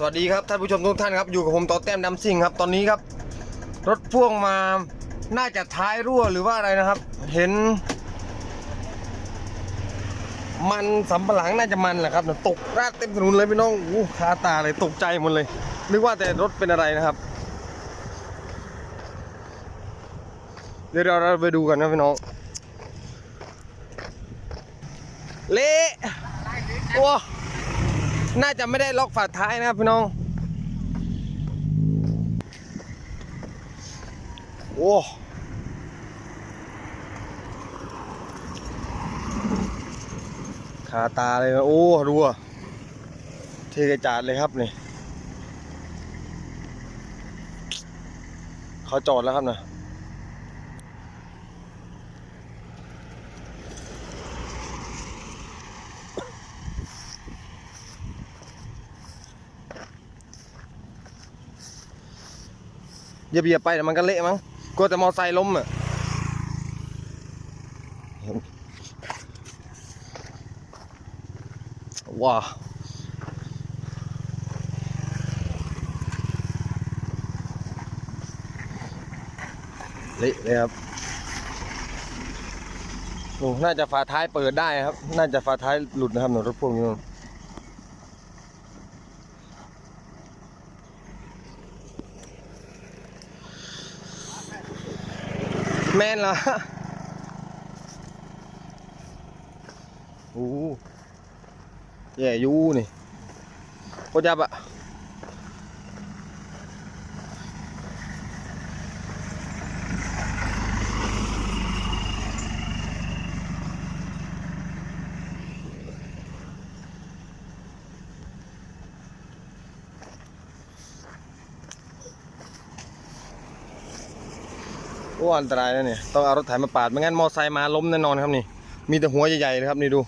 สวัสดีครับท่านผู้ชมทุกท่านครับอยู่กับผมต่อแต้มดำซิ่งครับตอนนี้ครับ รถพ่วงมาน่าจะท้ายรั่วหรือว่าอะไรนะครับ เห็น มันสำปะหลังน่าจะมันแหละครับตกราดเต็มถนนเลยพี่น้องอู้คาตาเลยตกใจหมดเลยนึกว่าแต่รถเป็นอะไรนะครับ เดี๋ยวเราไปดูกันนะพี่น้องเละว้า น่าจะไม่ได้ล็อกฝาท้ายนะครับพี่น้อง โอ้ขาตาเลยนะโอ้ดูอะเทกระจาดเลยครับนี่เขาจอดแล้วครับนะ อย่าเบียดไปเดี๋ยวมันก็เละมั้งกลัวแต่มอไซค์ล้มอะว้าเละเลยครับโอ้น่าจะฝาท้ายเปิดได้ครับ น่าจะฝาท้ายหลุดนะครับหนูรถพ่วงนี้นู่น แม่นเหรอโอ้แย่ยูนี่โคตรยับอะ อ้อันตรายนะเนี่ยต้องเอารถไถมาปาดไม่งั้นมอไซค์มาล้มแน่นอนครับนี่ มีแต่หัวใหญ่ๆเลยครับนี่ดู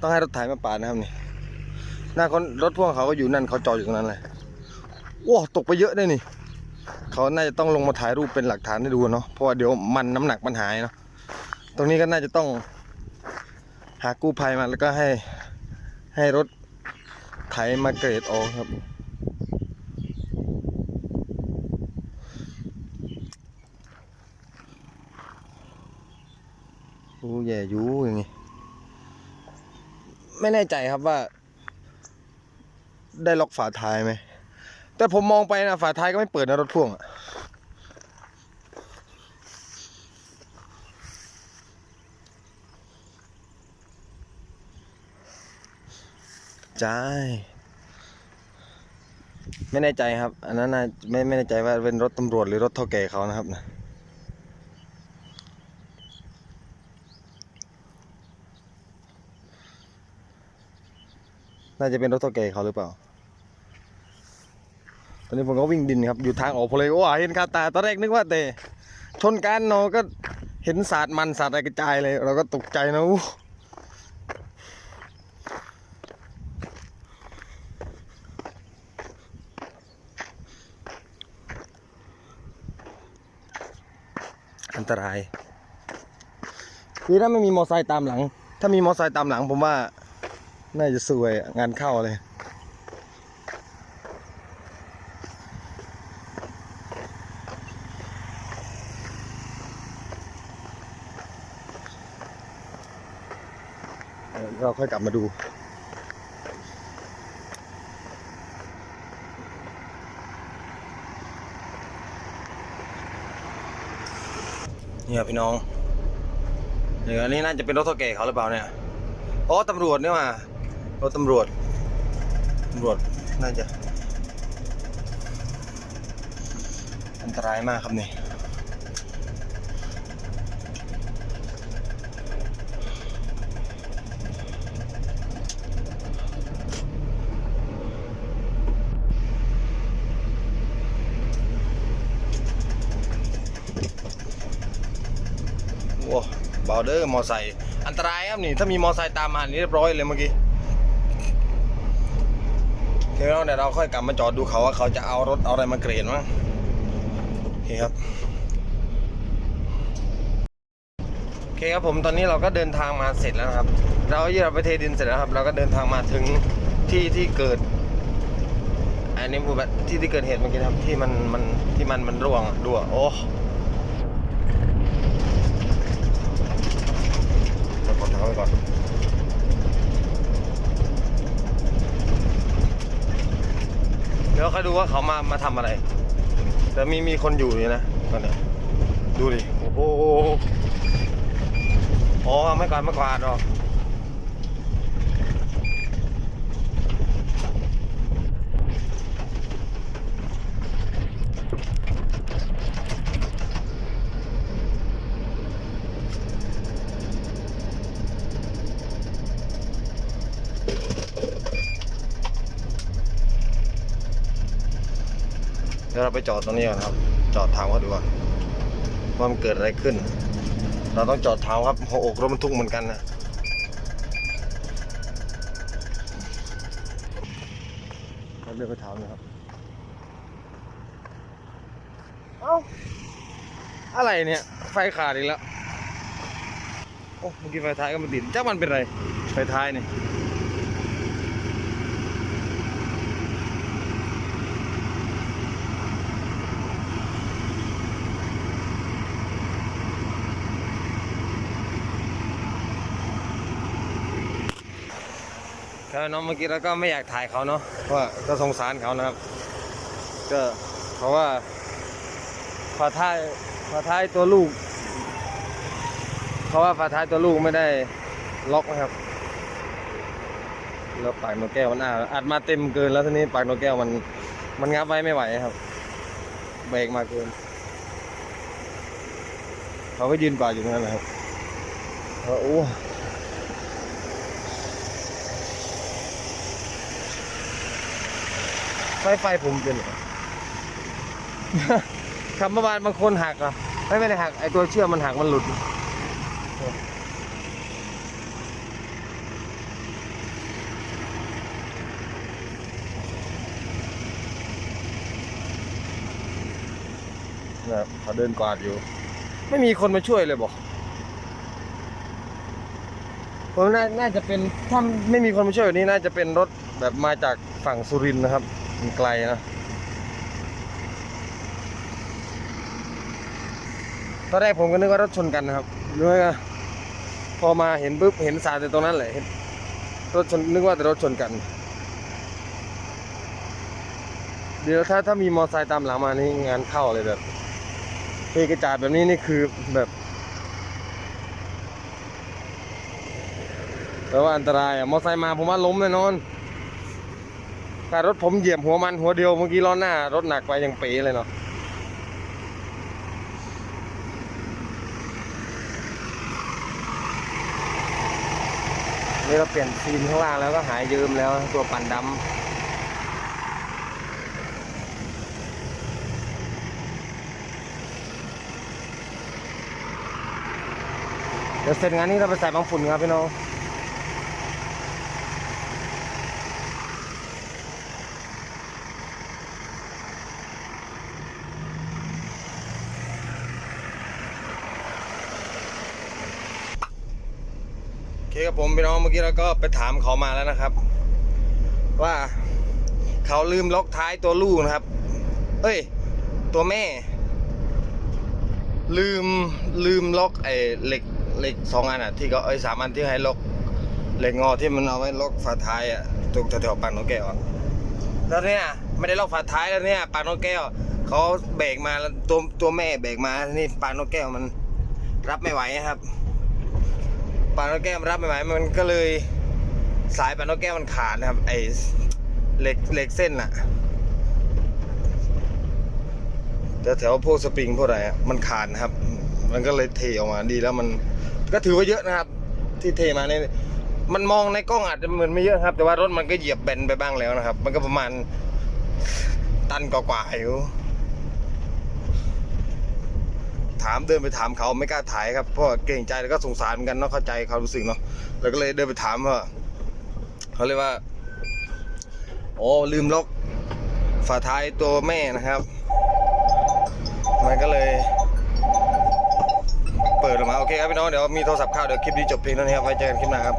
ต้องให้รถไถมาปาดนะครับนี่หน้าคนรถพ่วงเขาก็อยู่นั่นเขาจอดอยู่ตรงนั้นเลยโอ้ตกไปเยอะเลยนี่ เขาน่าจะต้องลงมาถ่ายรูปเป็นหลักฐานให้ดูเนาะเพราะว่าเดี๋ยวมันน้ำหนักมันหายเนาะตรงนี้ก็น่าจะต้อง หากู้ภัยมาแล้วก็ให้ให้รถไถมาเกรดออกครับ โอ้แย่ยูอย่างงี้ไม่แน่ใจครับว่า ได้ล็อกฝาท้ายไหม แต่ผมมองไปนะฝาท้ายก็ไม่เปิดนะรถพ่วงอะ ใช่ไม่แน่ใจครับ อันนั้นไม่ไม่แน่ใจว่าเป็นรถตำรวจหรือรถเท่าแก่เขานะครับนะน่าจะเป็นรถเท่าแก่เขาหรือเปล่า ตอนนี้ผมก็วิ่งดินครับ อยู่ทางออกพอเลยโอ้เห็นคาตา ตอนแรกนึกว่าแต่ชนกันเนาะก็เห็นสาดมันสาดอะไรกระจายเลย เราก็ตกใจนะ ตรายคือถ้าไม่มีมอไซค์ตามหลัง ถ้ามีมอไซค์ตามหลังผมว่า น่าจะสวยงานเข้าเลย เราค่อยกลับมาดู เนี่ยพี่น้องเดี๋ยวอันนี้น่าจะเป็นรถเท่าแก่เขาหรือเปล่าเนี่ยอ๋อตำรวจนี่ว่ารถตำรวจตำรวจน่าจะ อันตรายมากครับเนี่ย โอ้เบาเดอร์มอไซค์อันตรายครับนี่ ถ้ามีมอไซค์ตามมานี่เรียบร้อยเลยเมื่อกี้เดี๋ยวเราเดี๋ยวเราค่อยกลับมาจอดดูเขาว่าเขาจะเอารถเอาอะไรมาเกรดมั้งโอเคครับโอเคครับผมตอนนี้เราก็เดินทางมาเสร็จแล้วครับ เราที่เราไปเทดินเสร็จแล้วครับ เราก็เดินทางมาถึงที่ที่เกิด อันนี้พูดแบบที่ที่เกิดเหตุเมื่อกี้ครับที่มันมันที่มันมันร่วงอะดูอะโอ้เรากดทางไว้ก่อนเดี๋ยวเขาดูว่าเขามามาทำอะไร แต่มีมีคนอยู่อยู่นะตอนเนี้ยดูดิ โอ้โหอ๋อไม่กวาดไม่กวาดหรอก ดี๋ยวเราไปจอดตรงนี้ก่อนครับ จอดถามเขาดูก่อนว่ามันเกิดอะไรขึ้น เราต้องจอดถามครับหัวอกรถบรรทุกเหมือนกันนะเราเดินไปถามนะครับ เอ้า อะไรเนี่ย ไฟขาดอีกแล้ว โอ้เมื่อกี้ไฟท้ายก็มาติดจ้ามันเป็นไร ไฟท้ายเนี่ย ครับน้องเมื่อกี้เราก็ไม่อยากถ่ายเขาเนาะเพราะว่าก็สงสารเขานะครับ ก็เพราะว่าฝาท้ายฝาท้ายตัวลูก เพราะว่าฝาท้ายตัวลูกไม่ได้ล็อกนะครับแล้วปากนกแก้วมันอาอัดมาเต็มเกินแล้วทีนี้ปากนกแก้วมันมันงับไว้ไม่ไหวครับเบรกมาเกินเขาก็ยืนกว่าดอยู่ตรงนั้นนะครับโอ้ ไฟไฟผมเป็นเหรอขับเมื่อวานบางคนหักอะไม่ไม่ได้หักไอตัวเชือกมันหักมันหลุดนะครับเขาเดินกวาดอยู่ ไม่มีคนมาช่วยเลยบอกผมน่าน่าจะเป็นถ้าไม่มีคนมาช่วยแบบนี้น่าจะเป็นรถแบบมาจากฝั่งสุรินทร์นะครับ มันไกลนะตอนแรกผมก็นึกว่ารถชนกันนะครับนึกว่าพอมาเห็นปุ๊บเห็นสารแต่ตรงนั้นแหละรถชนนึกว่าแต่รถชนกัน เดี๋ยวถ้าถ้ามีมอเตอร์ไซค์ตามหลังมานี่งานเข้าเลยแบบเทกระจาดแบบนี้นี่คือแบบแต่ว่าอันตรายอะมอเตอร์ไซค์มาผมว่าล้มแน่นอน แต่รถผมเหยียบหัวมันหัวเดียวเมื่อกี้ล้อหน้ารถหนักไปยังเป๋เลยเนาะนี่เราเปลี่ยนซีนข้างล่างแล้วก็หายยืมแล้วตัวปั่นดำเดี๋ยวเสร็จงานนี้เราไปใส่บางฝุ่นครับพี่น้อง โอเคครับ ผมพี่น้องเมื่อกี้เราก็ไปถามเขามาแล้วนะครับ ว่าเขาลืมล็อกท้ายตัวลูกนะครับ เอ้ย ตัวแม่ ลืมลืมล็อกไอ้เหล็กเหล็กสองอันอะ ที่เขาไอ้สามอันที่ให้ล็อกเหล็กงอที่มันเอาไว้ล็อกฝาท้ายอะตรงแถวๆปากนกแก้วแล้วเนี่ยไม่ได้ล็อกฝาท้ายแล้วเนี่ยปากนกแก้วเขาเบรกมาตัวตัวแม่เบรกมานี่ปากนกแก้วมันรับไม่ไหวครับ ปากนกแก้วมันรับไม่ไหวมันก็เลยสายปากนกแก้วมันขาดนะครับ ไอเหล็กเหล็กเส้นอะแต่แถวพวกสปริงพวกอะไรมันขาดนะครับ มันก็เลยเทออกมาดีแล้วมันก็ถือว่าเยอะนะครับ ที่เทมาเนี่ยมันมองในกล้องอาจจะเหมือนไม่เยอะครับ แต่ว่ารถมันก็เหยียบแบนไปบ้างแล้วนะครับ มันก็ประมาณตันกว่าๆอยู่ ถามเดินไปถามเขาไม่กล้าถ่ายครับเพราะเกรงใจแล้วก็สงสารเหมือนกันเนาะเข้าใจเขารู้สึกเนาะแล้วก็เลยเดินไปถามว่าเขาเรียกว่าโอ้ลืมล็อกฝาท้ายตัวแม่นะครับ มันก็เลย เปิดออกมาโอเคครับพี่น้องเดี๋ยวมีโทรศัพท์เข้าเดี๋ยวคลิปนี้จบเพียงเท่านี้ครับไว้เจอกันคลิปหน้าครับ